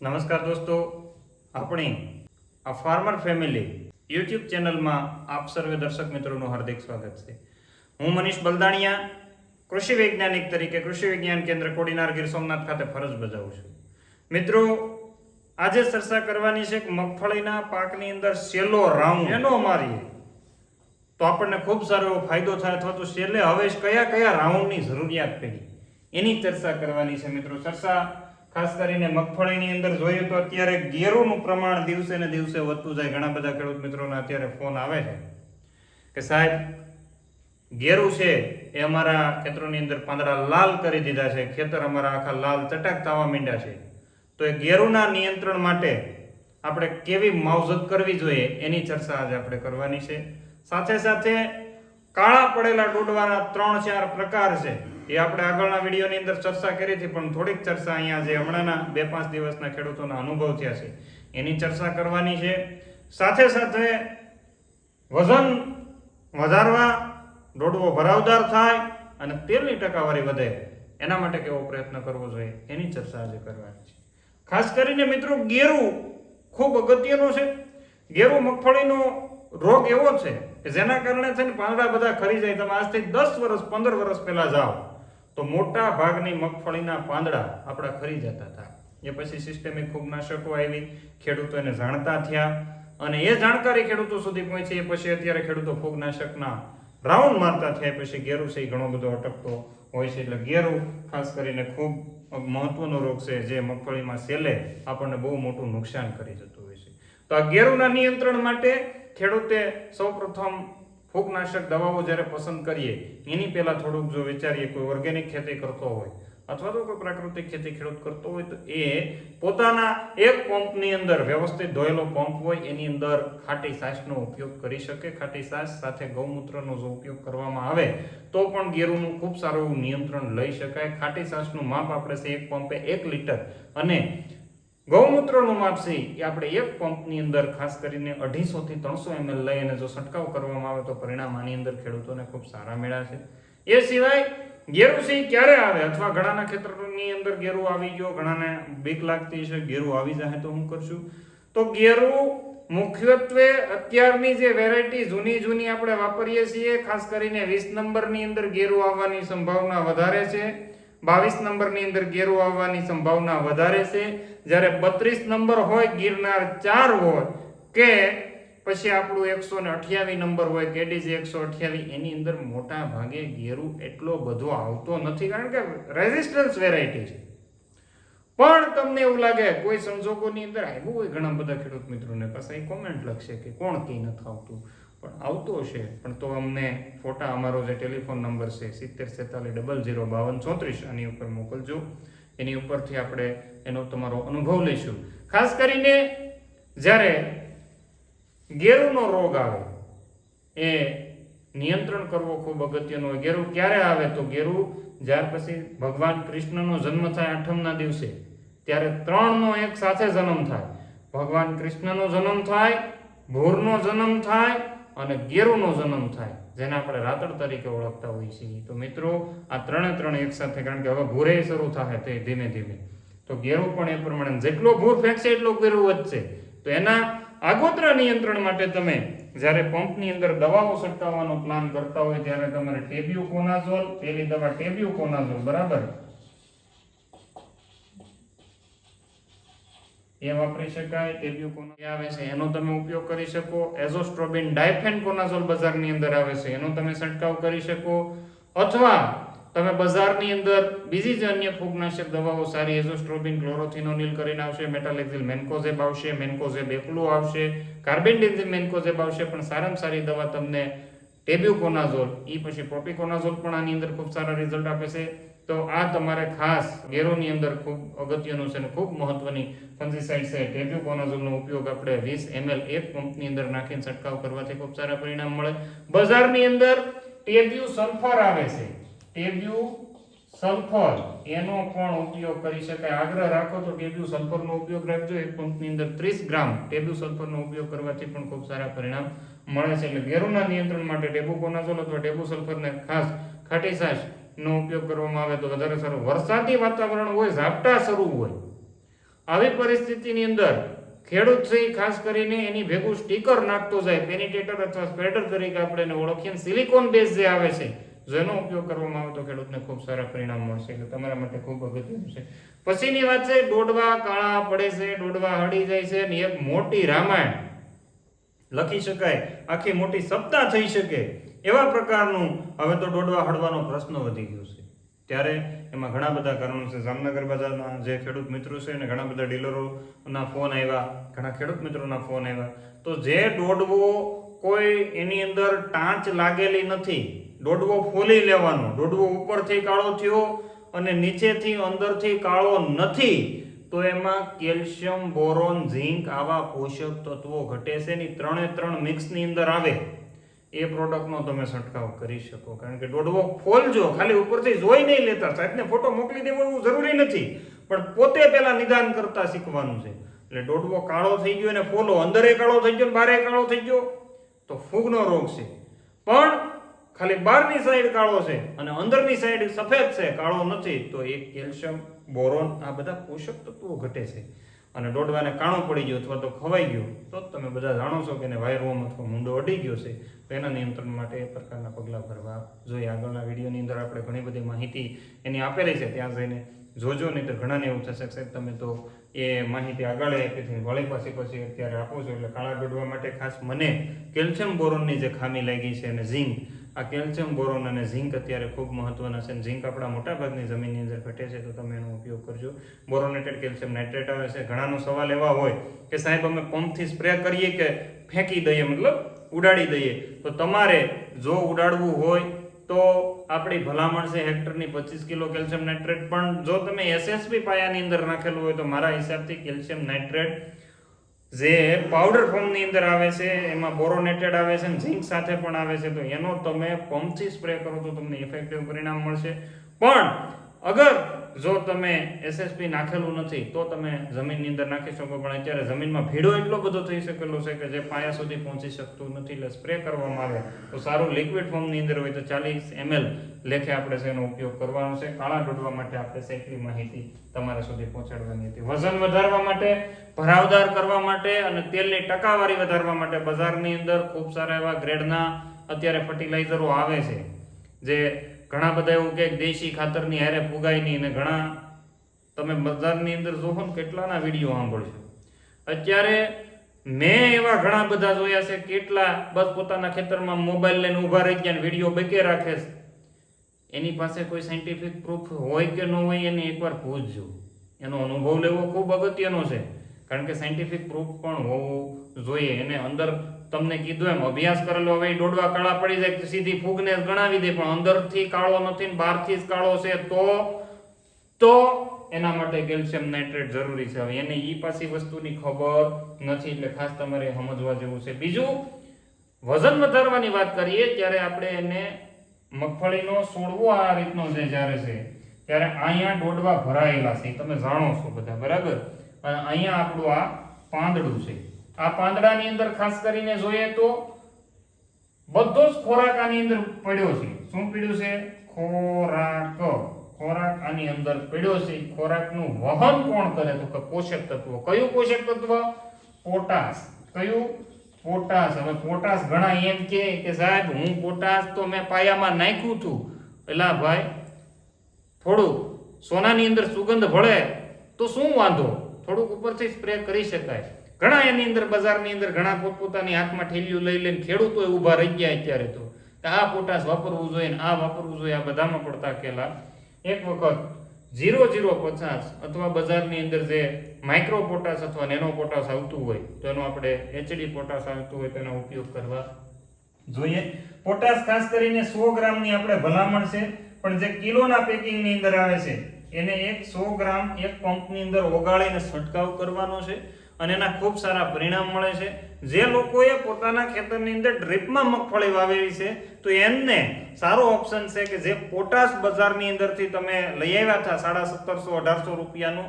નમસ્કાર દોસ્તો આપણી આ ફાર્મર ફેમિલી યુટ્યુબ ચેનલમાં આપ સર્વે દર્શક મિત્રોનું હાર્દિક સ્વાગત છે. હું મનીષ બલદાણિયા કૃષિ વૈજ્ઞાનિક તરીકે કૃષિ વિજ્ઞાન કેન્દ્ર કોડીનાર ગીર સોમનાથ ખાતે ફરજ બજાવું છું. મિત્રો આજે ચર્ચા કરવાની છે કે મગફળીના પાકની અંદર સેલો રાઉન્ડ. એનો મારીએ. તો આપણને ખૂબ સારો એવો ફાયદો થાય અથવા તો છેલ્લે હવે કયા કયા રાઉન્ડની જરૂરિયાત પડી? એની ચર્ચા કરવાની છે મિત્રો. ચર્ચા ખાસ કરીને મગફળીની અંદર જોઈએ તો અત્યારે ગેરુનું પ્રમાણ દિવસે ને દિવસે વધતું જાય. ઘણા બધા ખેડૂત મિત્રોના અત્યારે ફોન આવે છે કે સાહેબ, ગેરુ છે, એ અમારા ખેતરોની અંદર પાંદડા લાલ કરી દીધા છે, ખેતર અમારા આખા લાલ ચટાક થવા માંડ્યા છે. તો એ ગેરુના નિયંત્રણ માટે આપણે કેવી માવજત કરવી જોઈએ એની ચર્ચા આજે આપણે કરવાની છે. સાથે સાથે કાળા પડેલા ડોડવાના ત્રણ ચાર પ્રકાર છે. એ આપણે આગળના વિડીયોની અંદર ચર્ચા કરી હતી, પણ થોડીક ચર્ચા અહીંયા જે હમણાંના બે પાંચ દિવસના ખેડૂતોના અનુભવ થયા છે, એની ચર્ચા કરવાની છે. સાથે સાથે વજન વધારવા ડોડવો ભરાવદાર થાય અને તેલની ટકાવારી વધે, એના માટે કેવો પ્રયત્ન કરવો જોઈએ, એની ચર્ચા આજે કરવાની છે. ખાસ કરીને મિત્રો, ગેરું ખૂબ અગત્યનું છે. ગેરું મગફળીનો રોગ એવો છે કે જેના કારણે છે ને પાંદડા બધા ખરી જાય, તમે આજથી દસ વર્ષ, પંદર વર્ષ પહેલા જાઓ. તો મોટા ભાગની મગફળીના પાંદડા આપણા ખરી જતા હતા. એ પછી સિસ્ટેમિક ફૂગનાશકો આવી, ખેડૂતો એને જાણતા થયા અને એ જાણકારી ખેડૂતો સુધી પહોંચી, એ પછી અત્યારે ખેડૂતો ફૂગનાશકના રાઉન્ડ મારતા થયા પછી ગેરુ છે, એ ઘણો બધો અટકતો હોય છે. એટલે ગેરુ ખાસ કરીને ખૂબ મહત્વનો રોગ છે, જે મગફળીમાં સેલે, આપણને બહુ મોટું નુકસાન કરી જતું હોય છે. તો આ ગેરુના નિયંત્રણ માટે ખેડૂતે સૌપ્રથમ ફૂગનાશક દવાઓ જ્યારે પસંદ કરીએ, એની પહેલાં થોડુંક જો વિચારીએ, કોઈ ઓર્ગેનિક ખેતી કરતો હોય અથવા તો કોઈ પ્રાકૃતિક ખેતી ખેડૂત કરતો હોય, તો એ પોતાના એક પંપની અંદર વ્યવસ્થિત ધોયેલો પંપ હોય, એની અંદર ખાટી સાસનો ઉપયોગ કરી શકે. ખાટી સાસ સાથે ગૌમૂત્રનો જો ઉપયોગ કરવામાં આવે, તો પણ ગેરુનું ખૂબ સારું નિયંત્રણ લઈ શકાય. ખાટી સાસનું માપ આપણે છે એક પંપે એક લીટર અને ગૌમૂત્રનું માપ એ આપણે એક પંપની અંદર ખાસ કરીને અઢીસોથી ત્રણસો એમએલ લઈ અને જો છંટકાવ કરવામાં આવે તો પરિણામ આની અંદર ખેડૂતોને ખૂબ સારા મળ્યા છે. એ સિવાય ગેરુ છે ક્યારે આવે? અથવા ઘણાના ખેતરની અંદર ગેરુ આવી ગયો, ઘણાને બીક લાગતી છે ગેરુ આવી જાય તો હું કરશું? તો ગેરુ મુખ્યત્વે અત્યારની જે વેરાયટી જૂની જૂની આપણે વાપરીએ છીએ, ખાસ કરીને વીસ નંબરની અંદર ગેરુ આવવાની સંભાવના વધારે છે. બાવીસ નંબરની અંદર ગેરુ આવવાની સંભાવના વધારે છે. જ્યારે બત્રીસ નંબર હોય, ગિરનાર ચાર હોય, કે પછી આપણું એકસો ને અઠ્યાવીસ નંબર હોય કેડીજી એકસો અઠ્યાવીસ એની અંદર મોટા ભાગે ગેરુ એટલો બધો આવતો નથી. કારણ કે રેઝિસ્ટન્સ વેરાયટી છે. પણ તમને એવું લાગે, કોઈ સંજોગોની અંદર આવ્યું હોય ઘણા બધા ખેડૂત મિત્રોને? પાસે કોમેન્ટ લખશે કે કોણ કઈ નથી આવતું? પણ આવતો હશે. પણ તો અમને ફોટા, અમારો જે ટેલિફોન નંબર છે, સિત્તેર સેતાલીસ ડબલ ઝીરો, બાવન, ચોત્રીસ આની ઉપર મોકલજો. એની ઉપરથી આપણે એનો તમારો અનુભવ લઈશું. ખાસ કરીને જ્યારે ગેરુનો રોગ આવે, એ નિયંત્રણ કરવો ખૂબ અગત્યનો હોય. ગેરુ ક્યારે આવે? તો ગેરુ જ્યાર પછી ભગવાન કૃષ્ણનો જન્મ થાય આઠમના દિવસે, ત્યારે ત્રણનો એક સાથે જન્મ થાય. ભગવાન કૃષ્ણનો જન્મ થાય, ભોરનો જન્મ થાય અને ગેરુનો જન્મ થાય, જેને આપણે રાતળ તરીકે ઓળખતા હોઈએ છીએ. તો મિત્રો, આ ત્રણે ત્રણ એક સાથે, કારણ કે હવે ભૂરે શરૂ થાય તે ધીમે ધીમે. તો ગેરુ પણ એ પ્રમાણે જેટલો ભૂર ફેંકશે એટલો ગેરુ વધશે. તો એના આગોતરા નિયંત્રણ માટે તમે જ્યારે પંપની અંદર દવાઓ છંટકાવવાનો પ્લાન કરતા હોય, ત્યારે તમારે ટેબ્યુ કોનાઝોલ પેલી દવા ટેબ્યુ કોનાઝોલ બરાબર? એ વાપરી શકાય ટેબ્યુ કોના આવે છે. એનો તમે ઉપયોગ કરી શકો. એઝોસ્ટ્રોબિન ડાયફેન કોનાઝોલ બજારની અંદર આવે છે. એનો તમે છંટકાવ કરી શકો. અથવા તમે બજારની અંદર બીજી જ અન્ય ફૂગનાશક દવાઓ, સારી એઝોસ્ટ્રોબિન, ક્લોરોથિનોનિલ કરીને આવશે, મેટાલેક્ઝિલ મેન્કોઝેબ આવશે, મેન્કોઝેબ એકલું આવશે કાર્બેન્ડિઝિમ મેન્કોઝેબ આવશે, પણ સારામાં સારી દવા તમને ટેબ્યુકોનાઝોલ, ઈ પછી પ્રોપિકોનાઝોલ પણ આની અંદર ખૂબ સારા રિઝલ્ટ આપે છે. તો આ તમારે ખાસ ગેરોની અંદર ખૂબ અગત્યનું છે અને ખૂબ મહત્વની ફંજીસાઇડ છે. ટેબ્યુકોનાઝોલનો ઉપયોગ આપણે વીસ એમએલ એક પંપની અંદર નાખીને છંટકાવ કરવાથી ખૂબ સારા પરિણામ મળે. બજારની અંદર ટેબ્યુ સલ્ફર આવે છે. ટેબ્યુ સલ્ફર એનો પણ ઉપયોગ કરી શકાય. આગ્રહ રાખો તો ટેબ્યુ સલ્ફરનો ઉપયોગ રાખજો. એક પંપની અંદર ત્રીસ ગ્રામ ટેબ્યુ સલ્ફરનો ઉપયોગ કરવાથી પણ ખૂબ સારા પરિણામ મળે છે. એટલે ગેરુના નિયંત્રણ માટે ટેબુકોનાઝોલ અથવા ટેબુ સલ્ફરને ખાસ ખાટી છાશ નો ઉપયોગ કરવામાં આવે તો વધારે સારું. વરસાદી વાતાવરણ હોય, ઝાપટા શરૂ હોય, આવી પરિસ્થિતિની અંદર ખેડૂત છે ખાસ કરીને એની ભેગું સ્ટીકર નાખતો જાય, પેનિટેટર અથવા સ્પ્રેડર તરીકે આપણે એને ઓળખીએ. સિલિકોન બેઝ જે આવે છે, જેનો ઉપયોગ કરવામાં આવે તો ખેડૂતને ખૂબ સારા પરિણામ મળશે. એટલે તમારા માટે ખૂબ અગત્યનું છે. પછીની વાત છે, દોડવા કાળા પડે છે, દોડવા હળી જાય છે અને એક મોટી રામાયણ લખી શકાય. આખી મોટી સપ્તાહ થઈ શકે. એવા પ્રકારનું હવે તો દોડવા હળવાનો પ્રશ્ન વધી ગયો છે. ત્યારે એમાં ઘણા બધા કારણો છે. જામનગર બજારના જે ખેડૂત મિત્રો છે અને ઘણા બધા ડીલરોના ફોન આવ્યા, ઘણા ખેડૂત મિત્રોના ફોન આવ્યા. તો જે દોડવો કોઈ એની અંદર ટાંચ લાગેલી નથી દોડવો ફોલી લેવાનો. દોડવો ઉપરથી કાળો થયો અને નીચેથી અંદરથી કાળો નથી, તો એમાં કેલ્શિયમ, બોરોન, ઝીંક આવા પોષક તત્વો ઘટે છે ની ત્રણે ત્રણ મિક્સની અંદર આવે. એ પ્રોડક્ટનો તમે છંટકાવ કરી શકો. કારણ કે દોડવો ફોલજો ખાલી ઉપરથી જોઈ નહીં લેતા. સાહેબને ફોટો મોકલી દેવો એવું જરૂરી નથી. પણ પોતે પહેલાં નિદાન કરતા શીખવાનું છે. એટલે દોડવો કાળો થઈ ગયો અને ફોલો અંદરે કાળો થઈ ગયો બારે કાળો થઈ ગયો, તો ફૂગનો રોગ છે. પણ ખાલી બહારની સાઈડ કાળો છે અને અંદરની સાઈડ સફેદ છે. કાળો નથી. તો એ કેલ્શિયમ બોરોન આ બધા પોષક તત્વો ઘટે છે. અને દોડવાને કાણો પડી ગયો અથવા તો ખવાઈ ગયો, તો જ તમે બધા જાણો છો કે એને વાયરવોમ અથવા મુંડો અડી ગયો છે. તો એના નિયંત્રણ માટે એ પ્રકારના પગલાં ભરવા જોઈએ. આગળના વિડીયોની અંદર આપણે ઘણી બધી માહિતી એની આપેલી છે. ત્યાં જઈને જોજો, નહીં તો ઘણાને એવું થશે. સાહેબ, તમે તો એ માહિતી આગળ આપી વળી પાસે પછી અત્યારે આપો છો. એટલે કાળા દોડવા માટે ખાસ મને કેલ્શિયમ બોરોનની જે ખામી લાગી છે અને ઝીંક, આ કેલ્શિયમ બોરોન અને ઝીંક અત્યારે ખૂબ મહત્વના છે. અને ઝીંક આપણા મોટાભાગની જમીનની અંદર ઘટે છે, તો તમે એનો ઉપયોગ કરજો. બોરોનેટેડ કેલ્શિયમ નાઇટ્રેટ આવે છે. ઘણાનો સવાલ એવા હોય કે, સાહેબ, અમે પંપથી સ્પ્રે કરીએ કે ફેંકી દઈએ? મતલબ ઉડાડી દઈએ. તો તમારે જો ઉડાડવું હોય તો આપણી ભલામણ છે હેક્ટરની પચીસ કિલો કેલ્શિયમ નાઇટ્રેટ. પણ જો તમે એસએસપી પાયાની અંદર નાખેલું હોય તો મારા હિસાબથી કેલ્શિયમ નાઇટ્રેટ જે પાવડર ફોર્મની અંદર આવે છે, એમાં બોરોનેટેડ આવે છે અને ઝીંક સાથે પણ આવે છે. તો એનો તમે પંપથી સ્પ્રે કરો તો તમને ઇફેક્ટિવ પરિણામ મળશે. પણ અગર જો તમે એસએસપી નાખેલું નથી, તો તમે જમીનની અંદર નાખી શકો, પણ અત્યારે જમીનમાં ભીડો એટલો બધો થઈ શકેલો છે કે જે પાયા સુધી પહોંચી શકતું નથી એટલે સ્પ્રે કરવામાં આવે, તો સારું લિક્વિડ ફોર્મની અંદર હોય તો ચાલીસ એમએલ લેખે આપણે છે એનો ઉપયોગ કરવાનો છે. કાળા દોડવા માટે આપણે સેકરી માહિતી તમારા સુધી પહોંચાડવાની હતી. વજન વધારવા માટે, ભરાવદાર કરવા માટે અને તેલની ટકાવારી વધારવા માટે બજારની અંદર ખૂબ સારા એવા ગ્રેડના અત્યારે ફર્ટિલાઇઝરો આવે છે, જે ઘણા બધા એવું કે દેશી ખાતરની હારે ફુગાય નહીં અને ઘણા તમે બજારની અંદર જોવો ને કેટલાના વીડિયો સાંભળશો. અત્યારે મેં એવા ઘણા બધા જોયા છે, કેટલા બસ પોતાના ખેતરમાં મોબાઈલ લઈને ઊભા રહી ગયા વીડિયો બેકે રાખે છે. એની પાસે કોઈ સાયન્ટિફિક પ્રૂફ હોય કે ન હોય એને એકવાર પૂછજો. એનો અનુભવ લેવો ખૂબ અગત્યનો છે. કારણ કે સાયન્ટિફિક પ્રૂફ પણ હોવું જોઈએ. એને અંદર તમને કીધું એમ, અભ્યાસ કરેલો હવે ડોડવા કાળા પડી જાય સીધી ફૂગને ગણાવી દે, પણ અંદરથી કાળો નથી ને બહારથી જ કાળો છે, તો તો એના માટે કેલ્શિયમ નાઇટ્રેટ જરૂરી છે. હવે એને ઈ પાછી વસ્તુની ખબર નથી, એટલે ખાસ તમારે સમજવા જેવું છે. બીજું, વજન વધારવાની વાત કરીએ, ત્યારે આપણે એને મગફળીનો છોડવો આ રીતનો છે, જ્યારે છે, ત્યારે અહીંયા ડોડવા ભરાયેલા છે. તમે જાણો છો બધા, બરાબર? અને અહીંયા આપણું આ પાંદડું છે. આ પાંદડાની અંદર ખાસ કરીને જોઈએ તો બધો જ ખોરાક આની અંદર પડ્યો છે. શું પડ્યું છે? ખોરાક. ખોરાક આની અંદર પડ્યો છે. ખોરાકનું વહન કોણ કરે? તો કે પોષક તત્વ. કયું પોષક તત્વ? પોટાશ. કયું? પોટાશ. હવે પોટાશ ઘણા એમ કે કે સાહેબ, હું પોટાશ તો મેં પાયામાં નાખ્યું હતું. પેલા ભાઈ, થોડું સોનાની અંદર સુગંધ ભળે તો શું વાંધો? થોડુંક ઉપરથી સ્પ્રે કરી શકાય. ઘણા એની અંદર, બજારની અંદર ઘણા પોતપોતાની હાથમાં ઠેલિયું લઈ લઈને ખેડૂતો ઊભા રહી ગયા અત્યારે તો. આ પોટાશ વાપરવું જોઈએ ને આ વાપરવું જોઈએ, આ બધામાં પડતા કેલા એક વખત જીરો જીરો પચાસ અથવા બજારની અંદર જે માઇક્રો પોટાશ અથવા નેનો પોટાશ આવતું હોય, તો એનો આપણે એચડી પોટાશ આવતું હોય તેનો ઉપયોગ કરવા જોઈએ. પોટાશ ખાસ કરીને સો ગ્રામની આપણે ભલામણ છે, પણ જે કિલોના પેકિંગની અંદર આવે છે, એને એક સો ગ્રામ એક પંપની અંદર ઓગાળીને છંટકાવ કરવાનો છે. અને એના ખૂબ સારા પરિણામ મળે છે. જે લોકોએ પોતાના ખેતરની અંદર ડ્રીપમાં મગફળી વાવેલી છે, તો એમને સારો ઓપ્શન છે કે જે પોટાશ બજારની અંદરથી તમે લઈ આવ્યા હતા સાડા સત્તરસો, અઢારસો રૂપિયાનું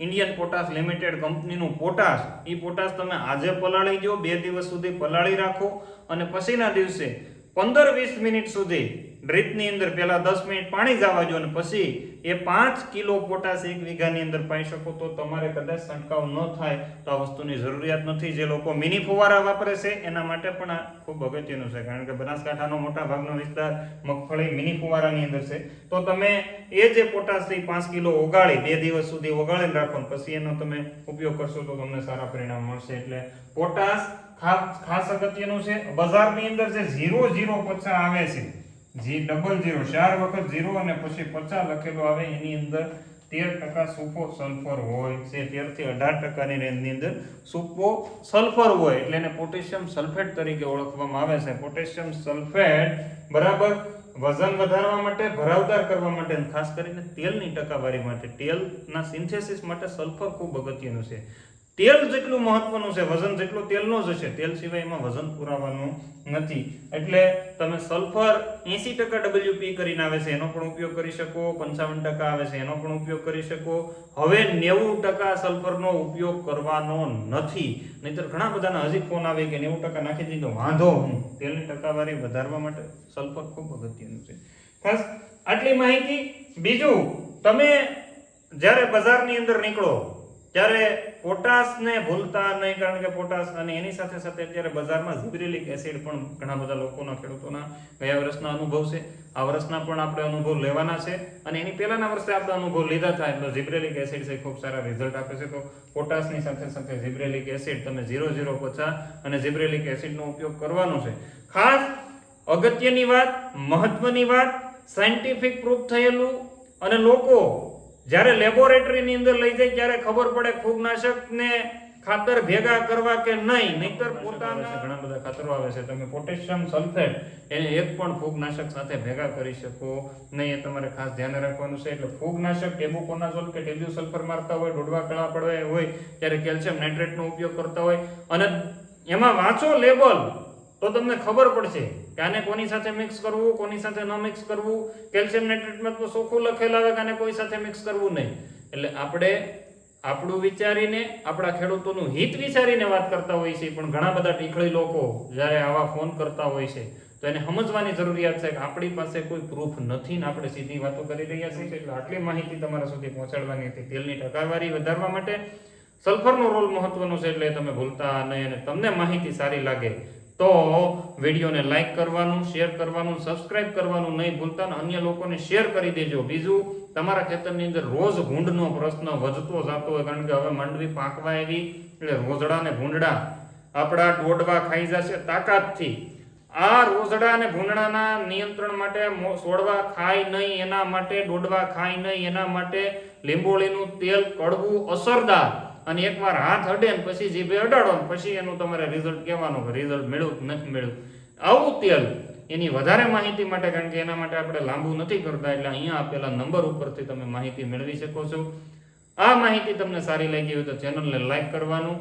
ઇન્ડિયન પોટાશ લિમિટેડ કંપનીનું પોટાશ. એ પોટાશ તમે આજે પલાળી દો બે દિવસ સુધી પલાળી રાખો અને પછીના દિવસે પંદર વીસ મિનિટ સુધી ડ્રીપની અંદર પહેલાં દસ મિનિટ પાણી જવા દો અને પછી એ પાંચ કિલો પોટાશ એક વીઘાની અંદર પાઈ શકો તો તમારે કદાચ છંટકાવ ન થાય તો આ વસ્તુની જરૂરિયાત નથી. જે લોકો મિની ફુવારા વાપરે છે, એના માટે પણ આ ખૂબ અગત્યનું છે. કારણ કે બનાસકાંઠાનો મોટા ભાગનો વિસ્તાર મગફળી મિની ફુવારાની અંદર છે. તો તમે એ જે પોટાશથી પાંચ કિલો ઓગાળી, બે દિવસ સુધી ઓગાળીને રાખો પછી એનો તમે ઉપયોગ કરશો તો તમને સારા પરિણામ મળશે. એટલે પોટાશ ખાસ અગત્યનું છે. બજારની અંદર જે ઝીરો ઝીરો પચાસ આવે છે જી ડબલ ઝીરો ચાર વખત ઝીરો અને પછી પચાસ લખેલો આવે, એની અંદર તેર ટકા સુપો સલ્ફર હોય. છે તેરથી અઢાર ટકાની રેન્જની અંદર સુપો સલ્ફર હોય, એટલે એને પોટેશિયમ સલ્ફેટ તરીકે ઓળખવામાં આવે છે. પોટેશિયમ સલ્ફેટ બરાબર વજન વધારવા માટે, ભરાવદાર કરવા માટે ખાસ કરીને તેલની ટકાવારી માટે. તેલના સિન્થેસિસ માટે સલ્ફર ખૂબ અગત્યનું છે. તેલ જેટલું મહત્વનું છે, વજન જેટલું તેલનો જ છે, તેલ સિવાય એમાં વજન પુરાવાનું નથી. એટલે તમે સલ્ફર એસી ટકા ડબલ્યુપી કરીને આવે છે, એનો પણ ઉપયોગ કરી શકો, પંચાવન ટકા આવે છે, એનો પણ ઉપયોગ કરી શકો. હવે નેવું ટકા સલ્ફરનો ઉપયોગ કરવાનો નથી. નહીતર ઘણા બધાના હજી ફોન આવે કે નેવું ટકા નાખી દીધો, વાંધો હું. તેલની ટકાવારી વધારવા માટે સલ્ફર ખૂબ અગત્યનું છે. ખાસ આટલી માહિતી. બીજું, તમે જ્યારે બજારની અંદર નીકળો ત્યારે પોટાશને ભૂલતા નહીં, કારણ કે પોટાશ અને એની સાથે સાથે અત્યારે બજારમાં ઝિબ્રેલિક એસિડ પણ ઘણા બધા લોકોના ખેડૂતોના ગયા વર્ષના અનુભવ છે. આ વર્ષના પણ આપણે અનુભવ લેવાના છે અને એની પહેલાના વર્ષે આપણે અનુભવ લીધા થાય એટલે ઝિબ્રેલિક એસિડ છે, ખૂબ સારા રિઝલ્ટ આપે છે. તો પોટાશની સાથે સાથે ઝિબ્રેલિક એસિડ તમે ઝીરો ઝીરો પચાસ અને ઝિબ્રેલિક એસિડનો ઉપયોગ કરવાનો છે. ખાસ અગત્યની વાત, મહત્વની વાત સાયન્ટિફિક પ્રૂફ થયેલું અને લોકો જ્યારે લેબોરેટરીની અંદર લઈ જાય ત્યારે ખબર પડે ફૂગનાશકને ખાતર ભેગા કરવા કે નહીં. નહીતર પોતાના ઘણા બધા ખાતરો આવે છે. તમે પોટેશિયમ સલ્ફેટ એને એક પણ ફૂગનાશક સાથે ભેગા કરી શકો. નહીં એ તમારે ખાસ ધ્યાન રાખવાનું છે. એટલે ફૂગનાશક ટેબુકોનાઝોલ કે ટેબ્યુ સલ્ફર મારતા હોય ડોડવા કળા પડવા હોય ત્યારે કેલ્શિયમ નાઇટ્રેટનો ઉપયોગ કરતા હોય. અને એમાં વાંચો લેબલ. તો તમને ખબર પડશે કે આને કોની સાથે મિક્સ કરવું, કોની સાથે ન મિક્સ કરવું કેલ્શિયમ નાઇટ્રેટમાં તો ચોખ્ખું લખેલ આવે કે આને કોઈ સાથે મિક્સ કરવું નહીં. એટલે આપણે આપણું વિચારીને, આપણા ખેડૂતોનું હિત વિચારીને વાત કરતા હોઈએ છીએ. પણ ઘણા બધા ટીખળી લોકો જ્યારે આવા ફોન કરતા હોય છે, તો એને સમજવાની જરૂરિયાત છે કે આપણી પાસે કોઈ પ્રૂફ નથી ને આપણે સીધી વાતો કરી રહ્યા છીએ. એટલે આટલી માહિતી તમારા સુધી પહોંચાડવાની હતી. તેલની ટકાવારી વધારવા માટે સલ્ફરનો રોલ મહત્વનો છે, એટલે તમે ભૂલતા નહીં અને તમને માહિતી સારી લાગે તો વિડીયોને લાઈક કરવાનું, શેર કરવાનું, સબસ્ક્રાઇબ કરવાનું નહીં ભૂલતા અને અન્ય લોકોને શેર કરી દેજો. બીજું, તમારા ખેતરની અંદર રોજ ભૂંડનો પ્રશ્ન વધતો જતો હોય કારણ કે હવે માંડવી પાકવા આવી એટલે રોજડા ને ભૂંડડા આપણા ડોડવા ખાઈ જશે તાકાતથી. આ રોજડા અને ભૂંડડાના નિયંત્રણ માટે છોડવા ખાય નહીં, એના માટે ડોડવા ખાય નહીં, એના માટે લીંબોળીનું તેલ કડવું અસરદાર. અને એકવાર હાથ અડે ને પછી જીભે અડાડો ને પછી એનું તમારે રિઝલ્ટ કહેવાનું રિઝલ્ટ મેળવું નથી મેળવું. આવું તેલ, એની વધારે માહિતી માટે, કારણ કે એના માટે આપણે લાંબુ નથી કરતા, એટલે અહીંયા આપેલા નંબર ઉપરથી તમે માહિતી મેળવી શકો છો. આ માહિતી તમને સારી લાગી હોય તો ચેનલને લાઈક કરવાનું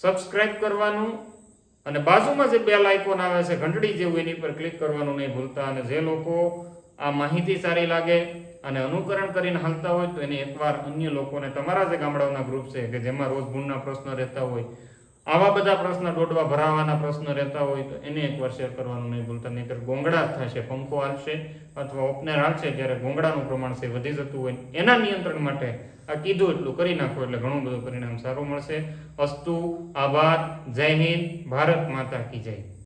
સબસ્ક્રાઇબ કરવાનું, અને બાજુમાં જે બે આઇકોન આવે છે, ઘંટડી જેવું એની પર ક્લિક કરવાનું નહીં ભૂલતા, અને જે લોકો આ માહિતી સારી લાગે અને અનુકરણ કરીને હાલતા હોય તો એને એકવાર અન્ય લોકોને તમારા જે ગામડાઓના ગ્રુપ છે કે જેમાં રોજ ગુણના પ્રશ્ન રહેતા હોય, આવા બધા પ્રશ્ન ડોડવા ભરાવાના પ્રશ્ન રહેતા હોય તો એને એકવાર શેર કરવાનું નહીં ભૂલતા. નહીંતર ગોંગડા થશે, પંખો હાલશે અથવા ઓપનર હાલશે જ્યારે ગોંગડાનું પ્રમાણ છે વધી જતું હોય એના નિયંત્રણ માટે આ કીધું એટલું કરી નાખો એટલે ઘણું બધું પરિણામ સારું મળશે. અસ્તુ, આભાર, જય હિન્દ, ભારત માતા કી જય.